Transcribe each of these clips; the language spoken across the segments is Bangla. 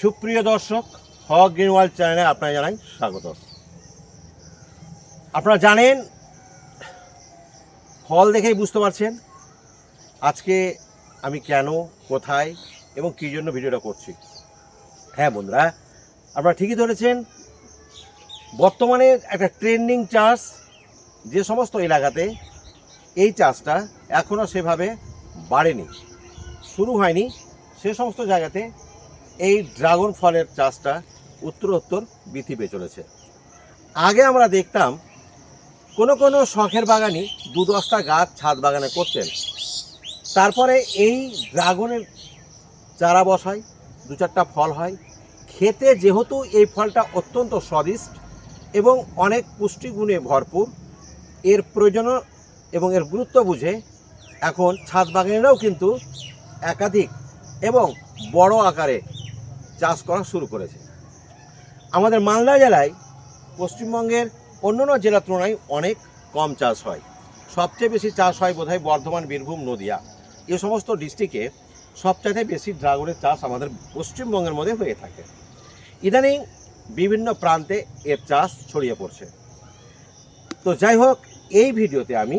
সুপ্রিয় দর্শক, হক গ্রিন ওয়ার্ল্ড চ্যানেলে আপনারা জানাই স্বাগত। আপনারা জানেন ফল দেখেই বুঝতে পারছেন আজকে আমি কেন, কোথায় এবং কী জন্য ভিডিওটা করছি। হ্যাঁ বন্ধুরা, আপনারা ঠিকই ধরেছেন, বর্তমানে একটা ট্রেন্ডিং চাষ যে সমস্ত এলাকাতে এই চাষটা এখনও সেভাবে বাড়েনি, শুরু হয়নি, সে সমস্ত জায়গাতে এই ড্রাগন ফলের চাষটা উত্তরোত্তর বৃদ্ধি পেয়ে চলেছে। আগে আমরা দেখতাম কোনো কোনো শখের বাগানি দু দশটা গাছ ছাদ বাগানে করতেন। তারপরে এই ড্রাগনের চারা বসায়, দু চারটা ফল হয়। খেতে যেহেতু এই ফলটা অত্যন্ত স্বাদিষ্ট এবং অনেক পুষ্টিগুণে ভরপুর, এর প্রয়োজন এবং এর গুরুত্ব বুঝে এখন ছাদ বাগানেরাও কিন্তু একাধিক এবং বড় আকারে চাষ করা শুরু করেছে। আমাদের মালদা জেলায় পশ্চিমবঙ্গের অন্যান্য জেলার তুলনায় অনেক কম চাষ হয়। সবচেয়ে বেশি চাষ হয় বোধহয় বর্ধমান, বীরভূম, নদিয়া। এ সমস্ত ডিস্ট্রিক্টে সবচাইতে বেশি ড্রাগনের চাষ আমাদের পশ্চিমবঙ্গের মধ্যে হয়ে থাকে। ইদানিং বিভিন্ন প্রান্তে এর চাষ ছড়িয়ে পড়ছে। তো যাই হোক, এই ভিডিওতে আমি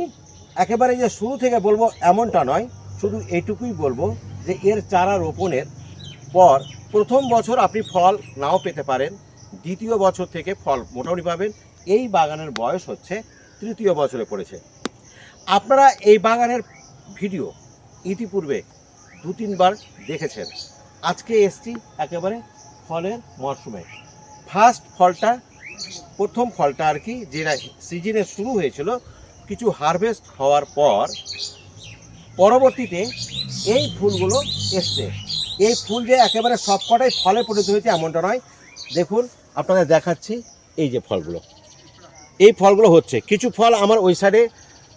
একেবারে যে শুরু থেকে বলব এমনটা নয়, শুধু এইটুকুই বলব যে এর চারা রোপণের পর প্রথম বছর আপনি ফল নাও পেতে পারেন, দ্বিতীয় বছর থেকে ফল মোটামুটি পাবেন। এই বাগানের বয়স হচ্ছে তৃতীয় বছরে পড়েছে। আপনারা এই বাগানের ভিডিও ইতিপূর্বে দু তিনবার দেখেছেন। আজকে এসছি একেবারে ফলের মরশুমে। ফার্স্ট ফলটা, প্রথম ফলটা আর কি যেটা সিজনে শুরু হয়েছিল, কিছু হারভেস্ট হওয়ার পর পরবর্তীতে এই ফুলগুলো এসছে। এই ফুল যে একেবারে সবকটাই ফলে পরিণত হয়েছে এমনটা নয়। দেখুন, আপনাদের দেখাচ্ছি এই যে ফলগুলো। এই ফলগুলো হচ্ছে, কিছু ফল আমার ওই সাইডে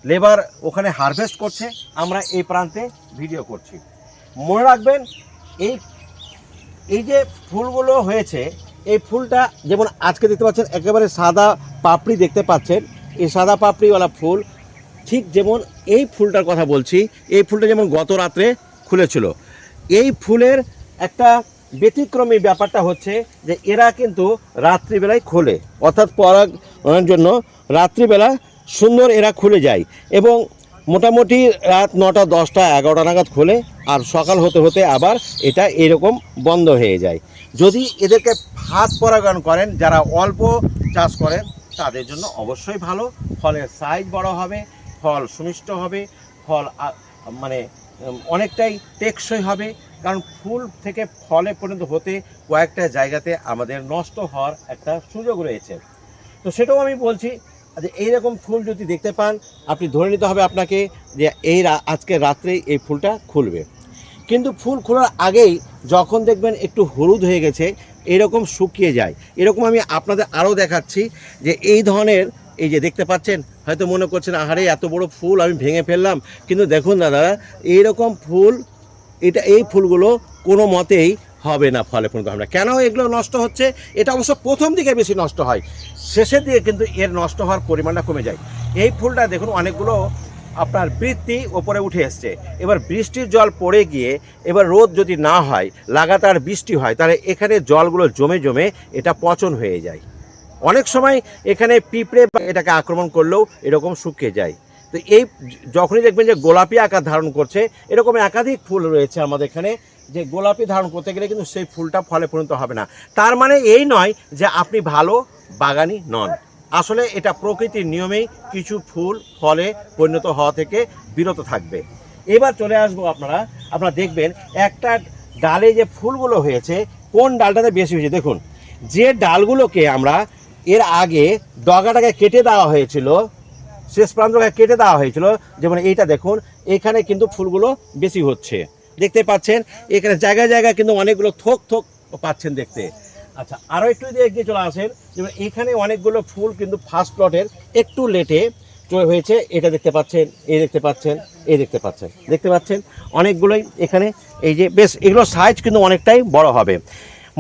লেবার ওখানে হারভেস্ট করছে, আমরা এই প্রান্তে ভিডিও করছি। মনে রাখবেন, এই এই যে ফুলগুলো হয়েছে, এই ফুলটা যেমন আজকে দেখতে পাচ্ছেন, একেবারে সাদা পাপড়ি দেখতে পাচ্ছেন। এই সাদা পাপড়িওয়ালা ফুল, ঠিক যেমন এই ফুলটার কথা বলছি, এই ফুলটা যেমন গত রাত্রে খুলেছিল এই ফুলের একটা ব্যতিক্রমী ব্যাপারটা হচ্ছে যে এরা কিন্তু রাত্রিবেলায় খোলে। অর্থাৎ পরাগণের জন্য রাত্রিবেলা সুন্দর এরা খুলে যায় এবং মোটামুটি রাত নটা, দশটা, এগারোটা নাগাদ খোলে আর সকাল হতে হতে আবার এটা এরকম বন্ধ হয়ে যায়। যদি এদেরকে হাত পরাগায়ন করেন, যারা অল্প চাষ করেন, তাদের জন্য অবশ্যই ভালো। ফলের সাইজ বড় হবে, ফল সুমিষ্ট হবে, ফল মানে অনেকটাই টেকসই হবে, কারণ ফুল থেকে ফলে পরিণত হতে কয়েকটা জায়গাতে আমাদের নষ্ট হওয়ার একটা সুযোগ রয়েছে। তো সেটাও আমি বলছি যে এইরকম ফুল যদি দেখতে পান, আপনি ধরে নিতে হবে আপনাকে যে এই আজকে রাত্রেই এই ফুলটা খুলবে। কিন্তু ফুল খোলার আগেই যখন দেখবেন একটু হলুদ হয়ে গেছে, এরকম শুকিয়ে যায়। এরকম আমি আপনাদের আরও দেখাচ্ছি যে এই ধরনের এই যে দেখতে পাচ্ছেন, হয়তো মনে করছেন, আহারে, এত বড় ফুল আমি ভেঙে ফেললাম। কিন্তু দেখুন দাদা, এইরকম ফুল, এটা, এই ফুলগুলো কোনো মতেই হবে না ফলে হবে না কেন এগুলো নষ্ট হচ্ছে? এটা অবশ্য প্রথম দিকে বেশি নষ্ট হয়। শেষের দিকে কিন্তু এর নষ্ট হওয়ার পরিমাণটা কমে যায়। এই ফুলটা দেখুন, অনেকগুলো আপনার বৃত্তি ওপরে উঠে এসছে। এবার বৃষ্টির জল পড়ে গিয়ে, এবার রোদ যদি না হয়, লাগাতার বৃষ্টি হয়, তাহলে এখানে জলগুলো জমে জমে এটা পচন হয়ে যায়। অনেক সময় এখানে পিঁপড়ে এটাকে আক্রমণ করলেও এরকম শুকিয়ে যায়। তো এই যখনই দেখবেন যে গোলাপি আকার ধারণ করছে, এরকম একাধিক ফুল রয়েছে আমাদের এখানে যে গোলাপি ধারণ করতে গেলে কিন্তু সেই ফুলটা ফলে পরিণত হবে না। তার মানে এই নয় যে আপনি ভালো বাগানি নন। আসলে এটা প্রকৃতির নিয়মেই কিছু ফুল ফলে পরিণত হওয়া থেকে বিরত থাকবে। এবার চলে আসব আপনারা আপনারা দেখবেন একটা ডালে যে ফুলগুলো হয়েছে, কোন ডালটাতে বেশি হয়েছে? দেখুন, যে ডালগুলোকে আমরা এর আগে ডগাটাকে কেটে দেওয়া হয়েছিল, শেষ প্রান্তটাকে কেটে দেওয়া হয়েছিল। যেমন এইটা দেখুন, এখানে কিন্তু ফুলগুলো বেশি হচ্ছে। দেখতে পাচ্ছেন, এখানে জায়গায় জায়গায় কিন্তু অনেকগুলো থোক থোক পাচ্ছেন দেখতে। আচ্ছা আরও একটু যদি এগিয়ে চলে আসেন, যেমন এখানে অনেকগুলো ফুল কিন্তু ফার্স্ট প্লটের একটু লেটে চলে হয়েছে। এটা দেখতে পাচ্ছেন, এই দেখতে পাচ্ছেন, এই দেখতে পাচ্ছেন। দেখতে পাচ্ছেন, অনেকগুলোই এখানে এই যে, বেশ এগুলো সাইজ কিন্তু অনেকটাই বড় হবে।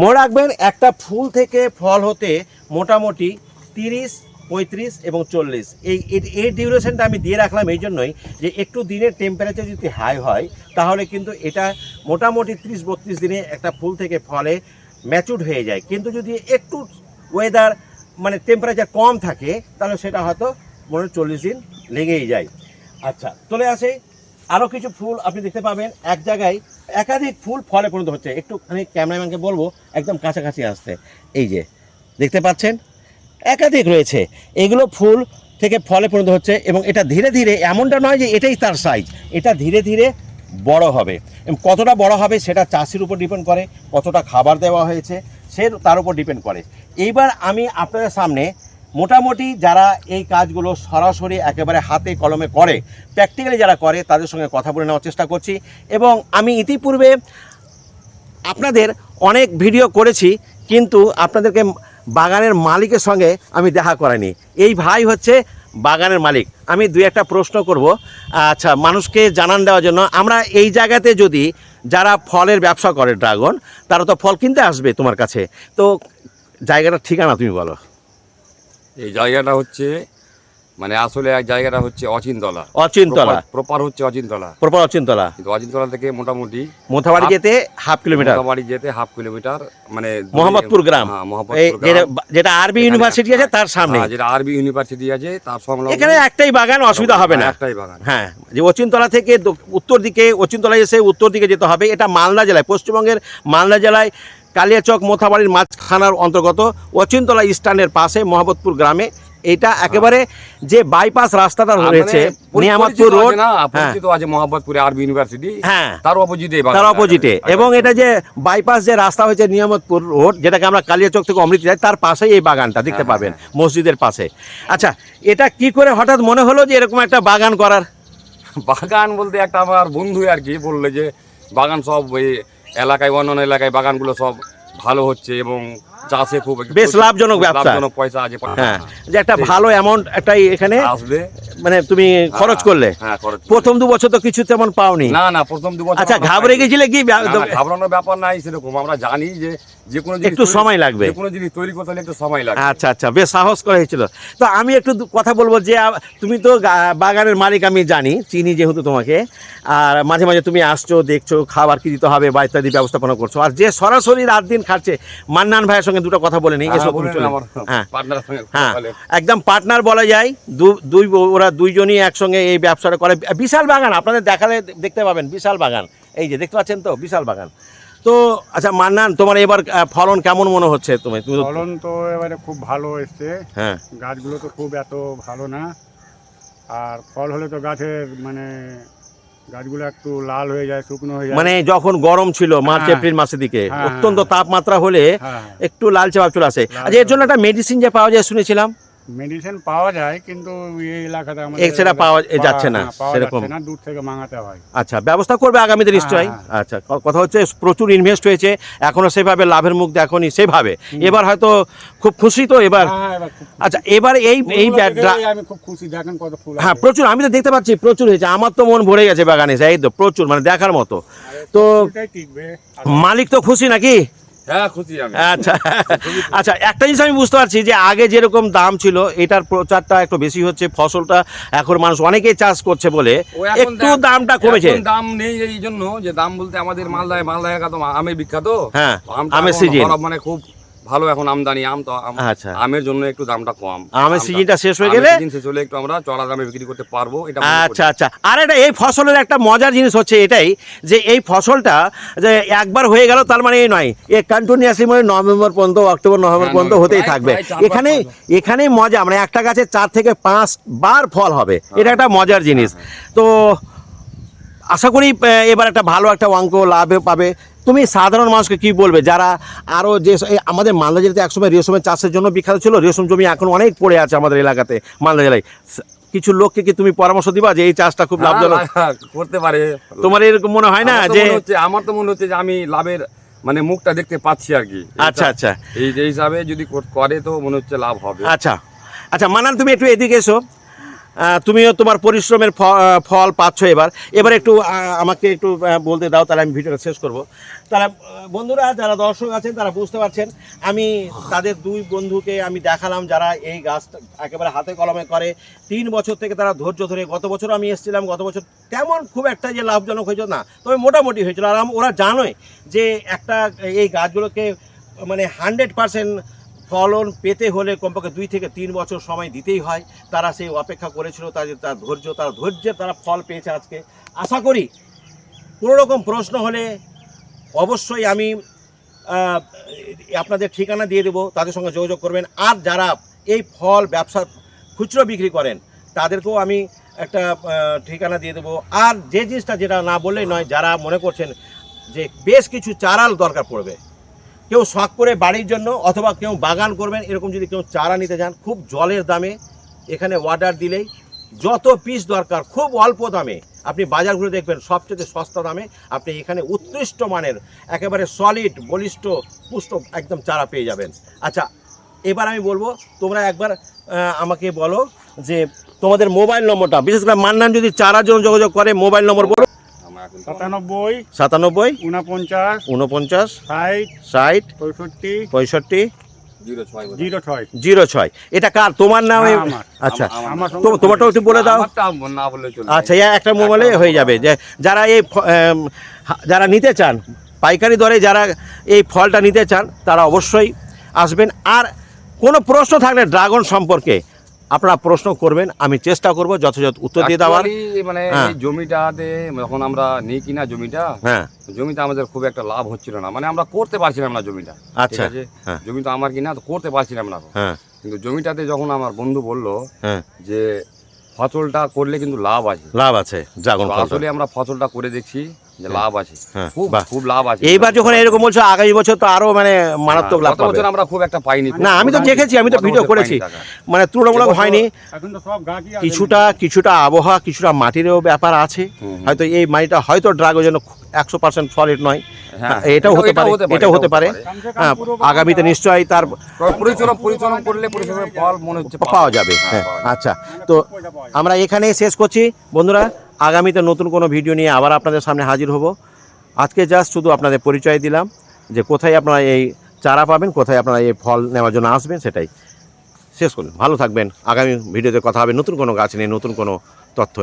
মনে রাখবেন, একটা ফুল থেকে ফল হতে মোটামুটি তিরিশ, পঁয়ত্রিশ এবং চল্লিশ। এই এই ডিউরেশনটা আমি দিয়ে রাখলাম এই জন্যই যে একটু দিনের টেম্পারেচার যদি হাই হয়, তাহলে কিন্তু এটা মোটামুটি ত্রিশ, বত্রিশ দিনে একটা ফুল থেকে ফলে ম্যাচুড হয়ে যায়। কিন্তু যদি একটু ওয়েদার মানে টেম্পারেচার কম থাকে, তাহলে সেটা হয়তো মনে চল্লিশ দিন লেগেই যায়। আচ্ছা চলে আসে। আরও কিছু ফুল আপনি দেখতে পাবেন। এক জায়গায় একাধিক ফুল ফলে পরিণত হচ্ছে। একটুখানি ক্যামেরাম্যানকে বলব, একদম কাছাকাছি আসতে। এই যে দেখতে পাচ্ছেন? একাধিক রয়েছে। এগুলো ফুল থেকে ফলে পরিণত হচ্ছে এবং এটা ধীরে ধীরে এমনটা নয় যে এটাই তার সাইজ এটা ধীরে ধীরে বড় হবে। এবং কতটা বড় হবে সেটা চাষির উপর ডিপেন্ড করে, কতটা খাবার দেওয়া হয়েছে সে তার উপর ডিপেন্ড করে। এইবার আমি আপনাদের সামনে মোটামুটি যারা এই কাজগুলো সরাসরি একেবারে হাতে কলমে করে প্র্যাকটিক্যালি যারা করে, তাদের সঙ্গে কথা বলে নেওয়ার চেষ্টা করছি। এবং আমি ইতিপূর্বে আপনাদের অনেক ভিডিও করেছি, কিন্তু আপনাদেরকে বাগানের মালিকের সঙ্গে আমি দেখা করাইনি। এই ভাই হচ্ছে বাগানের মালিক। আমি দুই একটা প্রশ্ন করব। আচ্ছা মানুষকে জানান দেওয়ার জন্য। আমরা এই জায়গাতে যদি যারা ফলের ব্যবসা করে ড্রাগন, তারা তো ফল কিনতে আসবে তোমার কাছে। তো জায়গাটা ঠিকানা তুমি বলো। এই জায়গাটা হচ্ছে মানে আসলে এক জায়গাটা হচ্ছে অচিনতলা। অচিনতলা। প্রপার হচ্ছে অচিনতলা। প্রপার অচিনতলা। কিন্তু অচিনতলা থেকে মোটামুটি মোথাবাড়ি যেতে হাফ কিলোমিটার। বাড়ি যেতে হাফ কিলোমিটার মানে মোহাম্মদপুর গ্রাম। হ্যাঁ, মোহাম্মদপুর যেটা যেটা আরবি ইউনিভার্সিটি আছে তার সামনে হ্যাঁ, যেটা আরবি ইউনিভার্সিটি আছে তার সংলগ্ন এখানে একটাই বাগান অসুবিধা হবে না। একটাই বাগান। হ্যাঁ যে অচিনতলা থেকে উত্তর দিকে অচিনতলায় এসে উত্তর দিকে যেতে হবে। এটা মালদা জেলায় পশ্চিমবঙ্গের মালদা জেলায় কালিয়াচক মোথাবাড়ির মাঝখানার অন্তর্গত অচিনতলা স্ট্যান্ডের পাশে মোহাম্মদপুর গ্রামে এটা একেবারে যে বাইপাস রাস্তাটা মানে রয়েছে নিয়ামতপুর রোড হ্যাঁ। পরিচিত আছে মোহাম্মদপুরে আরবি ইউনিভার্সিটি হ্যাঁ। তার অপোজিটে তার অপোজিটে এবং এটা যে বাইপাস যে রাস্তা হয়েছে নিয়ামতপুর রোড যেটাকে আমরা কালিয়াচক থেকে অমৃত যাই তার পাশেই এই বাগানটা দেখতে হ্যাঁ, পাবেন মসজিদের পাশে। আচ্ছা এটা কি করে হঠাৎ মনে হলো যে এরকম একটা বাগান করার? বাগান বলতে একটা আমার বন্ধু আর কি বলল যে বাগান সব ওই এলাকায় অন্যান্য এলাকায় বাগানগুলো সব ভালো হচ্ছে এবং চাষে খুব বেশ লাভজনক ব্যবসা। লাভজনক পয়সা আছে। হ্যাঁ যে একটা ভালো অ্যামাউন্ট একটা এখানে আসবে। মানে তুমি খরচ করলে। হ্যাঁ খরচ করলে। প্রথম দু বছর তো কিছু তেমন পাওনি। না না প্রথম দু বছর আচ্ছা ঘাবড়ে গেছিলে কি? ঘাবড়ানোর ব্যাপার নাই সেরকম। আমরা জানি যে যে কোনো একটু সময় লাগবে। যে কোনো জিনিস তৈরি করতে হলে একটু সময় লাগবে। আচ্ছা আচ্ছা বেশ সাহস করা হয়েছিল। তো আমি একটু কথা বলব যে তুমি তো বাগানের মালিক আমি জানি চিনি যেহেতু তোমাকে। আর মাঝে মাঝে তুমি আসছো দেখছ খাবার কি দিতে হবে বা ইত্যাদি ব্যবস্থাপনা করছ। আর যে সরাসরি রাত দিন খাচ্ছে মান্নান ভাইয়ের সঙ্গে দুটো কথা বলে নিই হ্যাঁ, এসব হ্যাঁ। কথা হ্যাঁ একদম পার্টনার বলা যায় দুই ওরা দুইজনই একসঙ্গে এই ব্যবসাটা করে। বিশাল বাগান আপনাদের দেখালে দেখতে পাবেন বিশাল বাগান। এই যে দেখতে পাচ্ছেন তো? বিশাল বাগান। তো আচ্ছা মান্নান তোমার এবার ফলন কেমন মনে হচ্ছে তুমি? তুমি ফলন তো এবারে খুব ভালো এসছে। হ্যাঁ। গাছগুলো তো খুব এত ভালো না। আর ফল হলে তো গাছের মানে গাছগুলো একটু লাল হয়ে যায় শুকনো হয়ে যায়। মানে যখন গরম ছিল মার্চ হ্যাঁ। এপ্রিল মাসের দিকে হ্যাঁ, অত্যন্ত হ্যাঁ। তাপমাত্রা হলে একটু লালচে ভাব চলে আসে। আচ্ছা এর জন্য একটা মেডিসিন যে পাওয়া যায় শুনেছিলাম। মেডিসিন পাওয়া যায় কিন্তু এই এলাকাতে আমাদের সেটা পাওয়া যাচ্ছে না, হ্যাঁ, সেরকম। না দূর থেকে মাঙাতে হয়। আচ্ছা ব্যবস্থা করবে আগামীতে নিশ্চয়ই? হ্যাঁ, আচ্ছা কথা হচ্ছে প্রচুর ইনভেস্ট হয়েছে এখনও সেভাবে লাভের মুখ দেখনি সেভাবে। এবার হয়তো খুব খুশি তো এবার? হ্যাঁ। আচ্ছা এবার এই এই আমি খুব খুশি দেখেন কত ফুল হ্যাঁ প্রচুর আমি তো দেখতে পাচ্ছি প্রচুর হয়েছে আমার তো মন ভরে গেছে বাগানে এই তো প্রচুর মানে দেখার মতো। তো মালিক তো খুশি নাকি? হ্যাঁ আচ্ছা। আচ্ছা একটা জিনিস আমি বুঝতে পারছি যে আগে যেরকম দাম ছিল এটার প্রচারটা একটু বেশি হচ্ছে ফসলটা এখন মানুষ অনেকেই চাষ করছে বলে একটু দামটা কমেছে। দাম নেই এই জন্য যে দাম বলতে আমাদের মালদায় মালদায় আমের বিখ্যাত। হ্যাঁ আমের সিজন মানে খুব ভালো এখন আমদানি আম তো আচ্ছা। আমের জন্য একটু দামটা কম। আমের সিজনটা শেষ হয়ে গেলে সিজন শেষ হলে একটু আমরা চড়া দামে বিক্রি করতে পারব এটা আচ্ছা আচ্ছা। আর এটা এই ফসলের একটা মজার জিনিস হচ্ছে এটাই যে এই ফসলটা যে একবার হয়ে গেল তার মানে এই নয়। এ কন্টিনিউয়াসলি মানে নভেম্বর পর্যন্ত অক্টোবর নভেম্বর হ্যাঁ, পর্যন্ত হতেই থাকবে। এখানে এখানেই মজা মানে একটা গাছে চার থেকে পাঁচ বার ফল হবে। হ্যাঁ। এটা একটা মজার জিনিস। তো আশা করি এবার একটা ভালো একটা অঙ্ক লাভ পাবে। তুমি সাধারণ মানুষকে কি বলবে? যারা আরও যে আমাদের মালদা জেলাতে একসময় রেশমের চাষের জন্য বিখ্যাত ছিল রেশম জমি এখন অনেক পড়ে আছে আমাদের এলাকাতে মালদা জেলায়। কিছু লোককে কি তুমি পরামর্শ দিবা যে এই চাষটা খুব লাভজনক? করতে পারে। তোমার এরকম মনে হয় না যে হচ্ছে আমার তো মনে হচ্ছে যে আমি লাভের মানে মুখটা দেখতে পাচ্ছি আর কি। আচ্ছা আচ্ছা। এই যে হিসাবে যদি করে তো মনে হচ্ছে লাভ হবে। আচ্ছা আচ্ছা। মানান তুমি একটু এদিকে এসো। তুমিও তোমার পরিশ্রমের ফল পাচ্ছ এবার। এবার একটু আমাকে একটু বলতে দাও, তাহলে আমি ভিডিওটা শেষ করব। তারা বন্ধুরা, যারা দর্শক আছেন, তারা বুঝতে পারছেন, আমি তাদের দুই বন্ধুকে আমি দেখালাম যারা এই গাছটা একেবারে হাতে কলমে করে। তিন বছর থেকে তারা ধৈর্য ধরে, গত বছর আমি এসেছিলাম, গত বছর তেমন খুব একটা যে লাভজনক হয়েছিল না, তবে মোটামুটি হয়েছিল। আর ওরা জানোই যে একটা, এই গাছগুলোকে মানে হান্ড্রেড পার্সেন্ট ফলন পেতে হলে কমপক্ষে দুই থেকে তিন বছর সময় দিতেই হয়। তারা সেই অপেক্ষা করেছিল তাদের তার ধৈর্য, তার ধৈর্যে তারা ফল পেয়েছে আজকে। আশা করি কোনো রকম প্রশ্ন হলে অবশ্যই আমি আপনাদের ঠিকানা দিয়ে দেবো, তাদের সঙ্গে যোগাযোগ করবেন। আর যারা এই ফল ব্যবসা খুচরো বিক্রি করেন, তাদেরকেও আমি একটা ঠিকানা দিয়ে দেবো। আর যে জিনিসটা যেটা না বললেই নয়, যারা মনে করছেন যে বেশ কিছু চারাল দরকার পড়বে কেউ শখ করে বাড়ির জন্য অথবা কেউ বাগান করবেন, এরকম যদি কেউ চারা নিতে চান খুব জলের দামে এখানে অর্ডার দিলেই যত পিস দরকার, খুব অল্প দামে। আপনি বাজার ঘুরে দেখবেন, সবচেয়ে সস্তা দামে আপনি এখানে উৎকৃষ্ট মানের, একেবারে সলিড বলিষ্ঠ, পুষ্ট একদম চারা পেয়ে যাবেন। আচ্ছা এবার আমি বলব, তোমরা একবার আমাকে বলো যে তোমাদের মোবাইল নম্বরটা, বিশেষ করে মান্নান যদি চারার জন্য যোগাযোগ করে মোবাইল নম্বর বলো। সাতানব্বই সাতানব্বই উনপঞ্চাশ উনপঞ্চাশ ষাট ষাট পঁয়ষট্টি পঁয়ষট্টি জিরো ছয় এটা কার? তোমার নাম। আচ্ছা। আমার- আমার তো- তোমারটাও একটু বলে দাও। আচ্ছা একটা মোবাইলে হয়ে যাবে যে যারা এই যারা নিতে চান পাইকারি দরে যারা এই ফলটা নিতে চান তারা অবশ্যই আসবেন। আর কোনো প্রশ্ন থাকলে ড্রাগন সম্পর্কে আপনারা প্রশ্ন করবেন আমি চেষ্টা করব যথাযথ উত্তর দিয়ে দেওয়ার। মানে হ্যাঁ। জমিটাতে যখন আমরা নিই কিনা জমিটা হ্যাঁ। জমিতে আমাদের খুব একটা লাভ হচ্ছিল না। মানে আমরা করতে পারছিলাম না জমিটা। আচ্ছা হ্যাঁ। জমিটা আমার কিনা তো করতে পারছিলাম না হ্যাঁ। কিন্তু জমিটাতে যখন আমার বন্ধু বলল যে ফসলটা করলে কিন্তু লাভ আছে। লাভ আছে আসলে আমরা ফসলটা করে দেখছি। যে লাভ আছে হ্যাঁ, খুব খুব লাভ আছে এইবার যখন এরকম বলছো আগামী বছর তো আরও মানে মারাত্মক লাভ গত পাবে বছর আমরা খুব একটা পাইনি না, আমি তো দেখেছি, আমি তো ভিডিও করেছি। মানে তুলনামূলক হয়নি এখন। কিছুটা কিছুটা আবহাওয়া কিছুটা মাটিরও ব্যাপার আছে। হয়তো এই মাটিটা হয়তো ড্রাগের জন্য একশো পার্সেন্ট সলিড নয় হ্যাঁ, এটাও হতে পারে, এটাও হতে পারে। হ্যাঁ, আগামীতে নিশ্চয়ই তার পরিশ্রম পরিশ্রম করলে ফল মনে হচ্ছে পাওয়া যাবে হ্যাঁ, হ্যাঁ। আচ্ছা তো। আমরা এখানেই শেষ করছি বন্ধুরা আগামীতে নতুন কোনো ভিডিও নিয়ে আবার আপনাদের সামনে হাজির হব। আজকে জাস্ট শুধু আপনাদের পরিচয় দিলাম যে কোথায় আপনারা এই চারা পাবেন, কোথায় আপনারা এই ফল নেওয়ার জন্য আসবেন, সেটাই। শেষ করুন ভালো থাকবেন। আগামী ভিডিওতে কথা হবে। নতুন কোনো গাছ নিয়ে, নতুন কোনো তথ্য নিয়ে।